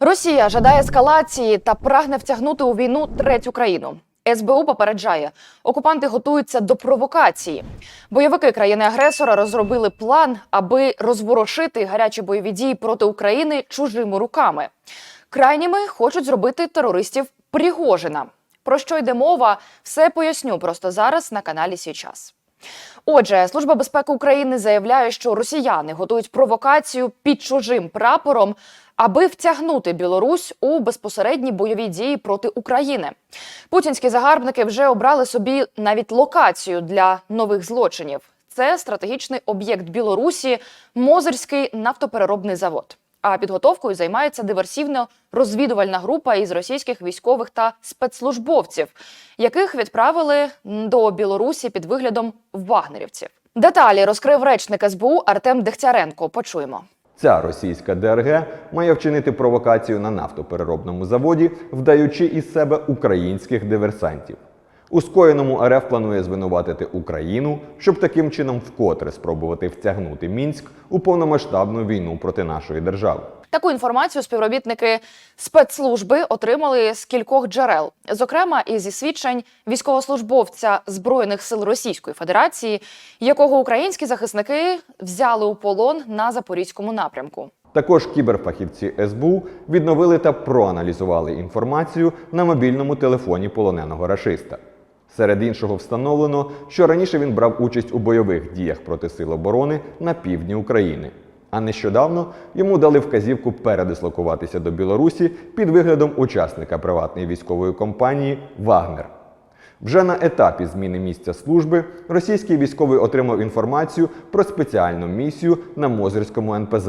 Росія жадає ескалації та прагне втягнути у війну третю країну. СБУ попереджає, окупанти готуються до провокації. Бойовики країни-агресора розробили план, аби розворошити гарячі бойові дії проти України чужими руками. Крайніми хочуть зробити терористів Пригожина. Про що йде мова? Все поясню просто зараз на каналі Січас. Отже, Служба безпеки України заявляє, що росіяни готують провокацію під чужим прапором, аби втягнути Білорусь у безпосередні бойові дії проти України. Путінські загарбники вже обрали собі навіть локацію для нових злочинів. Це стратегічний об'єкт Білорусі, Мозирський нафтопереробний завод. А підготовкою займається диверсивно-розвідувальна група із російських військових та спецслужбовців, яких відправили до Білорусі під виглядом вагнерівців. Деталі розкрив речник СБУ Артем Дегтяренко. Почуємо. Ця російська ДРГ має вчинити провокацію на нафтопереробному заводі, вдаючи із себе українських диверсантів. У скоєному РФ планує звинуватити Україну, щоб таким чином вкотре спробувати втягнути Мінськ у повномасштабну війну проти нашої держави. Таку інформацію співробітники спецслужби отримали з кількох джерел, зокрема і зі свідчень військовослужбовця збройних сил Російської Федерації, якого українські захисники взяли у полон на запорізькому напрямку. Також кіберфахівці СБУ відновили та проаналізували інформацію на мобільному телефоні полоненого рашиста. Серед іншого встановлено, що раніше він брав участь у бойових діях проти сил оборони на півдні України. А нещодавно йому дали вказівку передислокуватися до Білорусі під виглядом учасника приватної військової компанії Вагнер. Вже на етапі зміни місця служби російський військовий отримав інформацію про спеціальну місію на Мозирському НПЗ.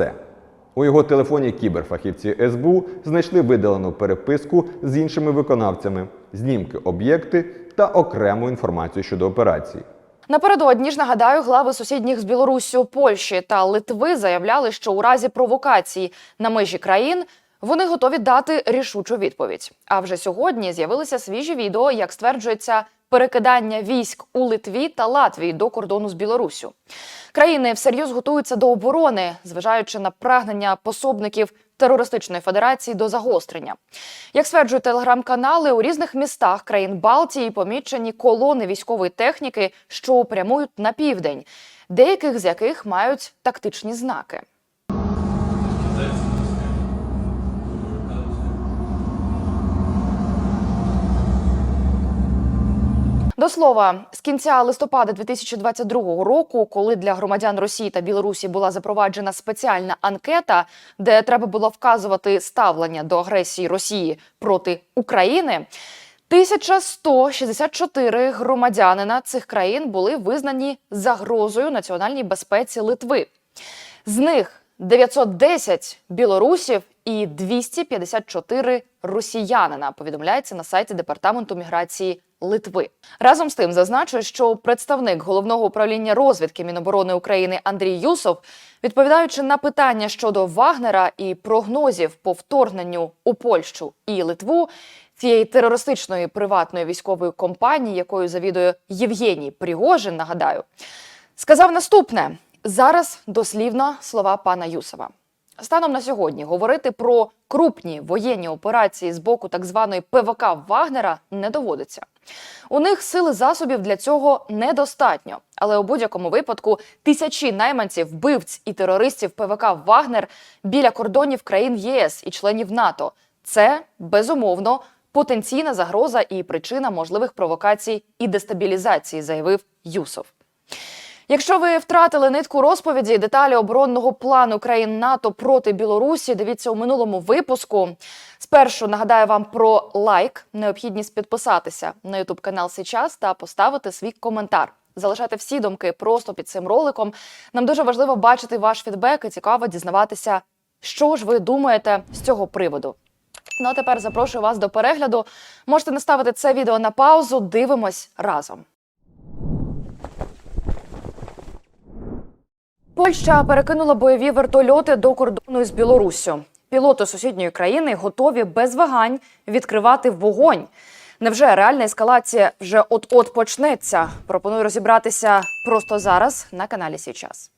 У його телефоні кіберфахівці СБУ знайшли видалену переписку з іншими виконавцями, знімки об'єкти та окрему інформацію щодо операції. Напередодні ж нагадаю, глави сусідніх з Білоруссю, Польщі та Литви заявляли, що у разі провокації на межі країн вони готові дати рішучу відповідь. А вже сьогодні з'явилися свіжі відео, як стверджується, перекидання військ у Литві та Латвії до кордону з Білоруссю. Країни всерйоз готуються до оборони, зважаючи на прагнення пособників терористичної федерації до загострення. Як стверджують телеграм-канали, у різних містах країн Балтії помічені колони військової техніки, що прямують на південь, деяких з яких мають тактичні знаки. До слова, з кінця листопада 2022 року, коли для громадян Росії та Білорусі була запроваджена спеціальна анкета, де треба було вказувати ставлення до агресії Росії проти України. 1164 громадянина цих країн були визнані загрозою національній безпеці Литви. З них 910 білорусів і 254 росіянина. Повідомляється на сайті департаменту міграції Литви. Разом з тим зазначу, що представник головного управління розвідки Міноборони України Андрій Юсов, відповідаючи на питання щодо Вагнера і прогнозів по вторгненню у Польщу і Литву. Цієї терористичної приватної військової компанії, якою завідує Євгеній Пригожин, нагадаю, сказав наступне: зараз дослівно слова пана Юсова. Станом на сьогодні говорити про крупні воєнні операції з боку так званої ПВК Вагнера не доводиться. У них сили засобів для цього недостатньо, але у будь-якому випадку тисячі найманців, вбивць і терористів ПВК Вагнер біля кордонів країн ЄС і членів НАТО це безумовно потенційна загроза і причина можливих провокацій і дестабілізації, заявив Юсов. Якщо ви втратили нитку розповіді деталі оборонного плану країн НАТО проти Білорусі, дивіться у минулому випуску. Спершу нагадаю вам про лайк, необхідність підписатися на Ютуб канал Січас та поставити свій коментар. Залишайте всі думки просто під цим роликом. Нам дуже важливо бачити ваш фідбек і цікаво дізнаватися, що ж ви думаєте з цього приводу. Ну а тепер запрошую вас до перегляду. Можете наставити це відео на паузу. Дивимось разом. Польща перекинула бойові вертольоти до кордону з Білоруссю. Пілоти сусідньої країни готові без вагань відкривати вогонь. Невже реальна ескалація вже от-от почнеться? Пропоную розібратися просто зараз на каналі Січас.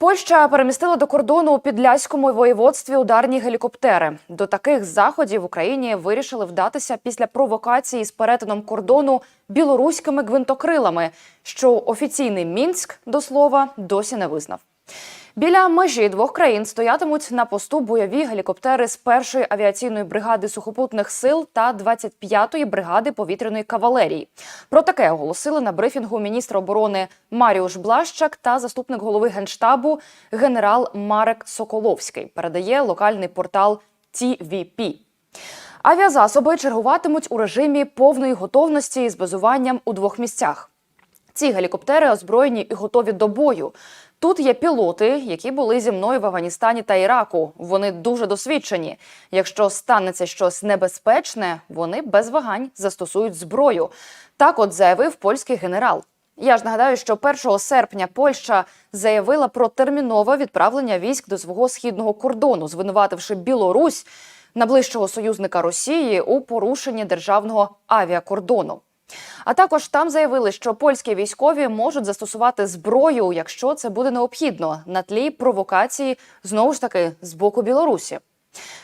Польща перемістила до кордону у підляському воєводстві ударні гелікоптери. До таких заходів в Україні вирішили вдатися після провокації з перетином кордону білоруськими гвинтокрилами, що офіційний мінськ до слова досі не визнав. Біля межі двох країн стоятимуть на посту бойові гелікоптери з першої авіаційної бригади сухопутних сил та 25-ї бригади повітряної кавалерії. Про таке оголосили на брифінгу міністр оборони Маріуш Блащак та заступник голови генштабу генерал Марек Соколовський. Передає локальний портал TVP. Авіазасоби чергуватимуть у режимі повної готовності з базуванням у двох місцях. Ці гелікоптери озброєні і готові до бою. Тут є пілоти, які були зі мною в Афганістані та Іраку. Вони дуже досвідчені. Якщо станеться щось небезпечне, вони без вагань застосують зброю. Так, от заявив польський генерал. Я ж нагадаю, що 1 серпня Польща заявила про термінове відправлення військ до свого східного кордону, звинувативши Білорусь, найближчого союзника Росії, у порушенні державного авіакордону. А також там заявили, що польські військові можуть застосувати зброю, якщо це буде необхідно, на тлі провокації знову ж таки з боку Білорусі.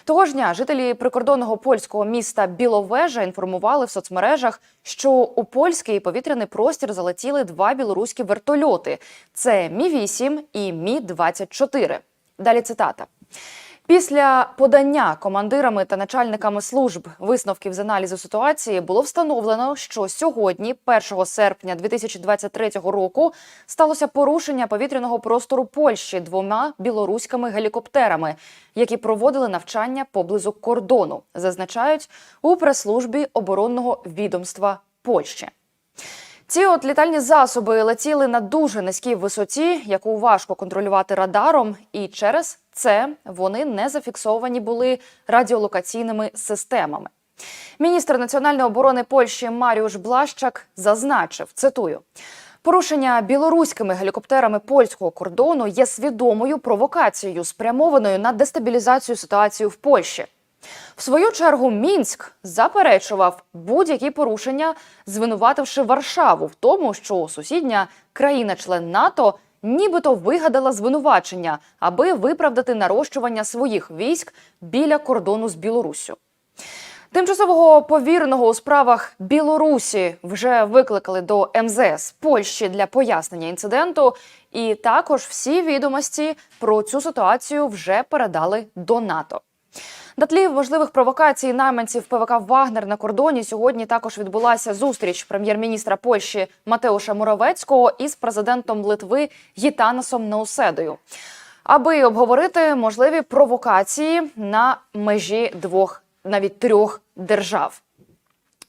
Того ж дня жителі прикордонного польського міста Біловежа інформували в соцмережах, що у польський повітряний простір залетіли два білоруські вертольоти: це Мі 8 і Мі 24 Далі цитата. Після подання командирами та начальниками служб висновків з аналізу ситуації було встановлено, що сьогодні, 1 серпня 2023 року, сталося порушення повітряного простору Польщі двома білоруськими гелікоптерами, які проводили навчання поблизу кордону, зазначають у прес-службі оборонного відомства Польщі. Ці от літальні засоби летіли на дуже низькій висоті, яку важко контролювати радаром, і через це вони не зафіксовані були радіолокаційними системами. Міністр національної оборони Польщі Маріуш Блащак зазначив: цитую. Порушення білоруськими гелікоптерами польського кордону є свідомою провокацією, спрямованою на дестабілізацію ситуації в Польщі. В свою чергу Мінськ заперечував будь-які порушення, звинувативши Варшаву в тому, що сусідня країна-член НАТО нібито вигадала звинувачення, аби виправдати нарощування своїх військ біля кордону з Білоруссю. Тимчасового повіреного у справах Білорусі вже викликали до МЗС Польщі для пояснення інциденту, і також всі відомості про цю ситуацію вже передали до НАТО. На тлі важливих провокацій найманців ПВК Вагнер на кордоні сьогодні також відбулася зустріч прем'єр-міністра Польщі Матеуша Муравецького із президентом Литви Гітанасом Науседою, аби обговорити можливі провокації на межі двох, навіть трьох держав.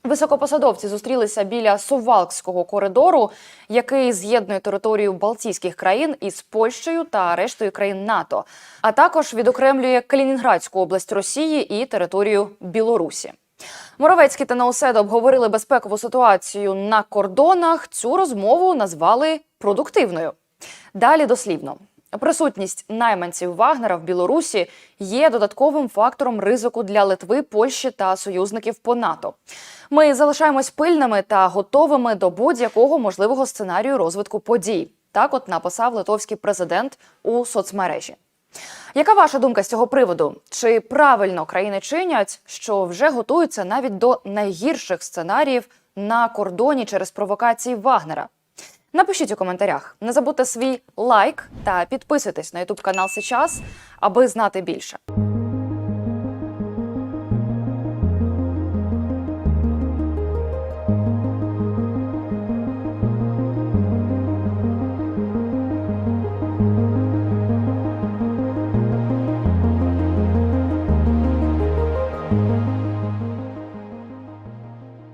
Високопосадовці зустрілися біля Сувалкського коридору, який з'єднує територію Балтійських країн із Польщею та рештою країн НАТО, а також відокремлює Калінінградську область Росії і територію Білорусі. Моровецький та Науседа обговорили безпекову ситуацію на кордонах. Цю розмову назвали продуктивною. Далі дослівно. Присутність найманців Вагнера в Білорусі є додатковим фактором ризику для Литви, Польщі та союзників по НАТО. Ми залишаємось пильними та готовими до будь-якого можливого сценарію розвитку подій. Так, от написав литовський президент у соцмережі. Яка ваша думка з цього приводу? Чи правильно країни чинять, що вже готуються навіть до найгірших сценаріїв на кордоні через провокації Вагнера? Напишіть у коментарях. Не забудьте свій лайк та підписуйтесь на ютуб канал Сейчас, аби знати більше.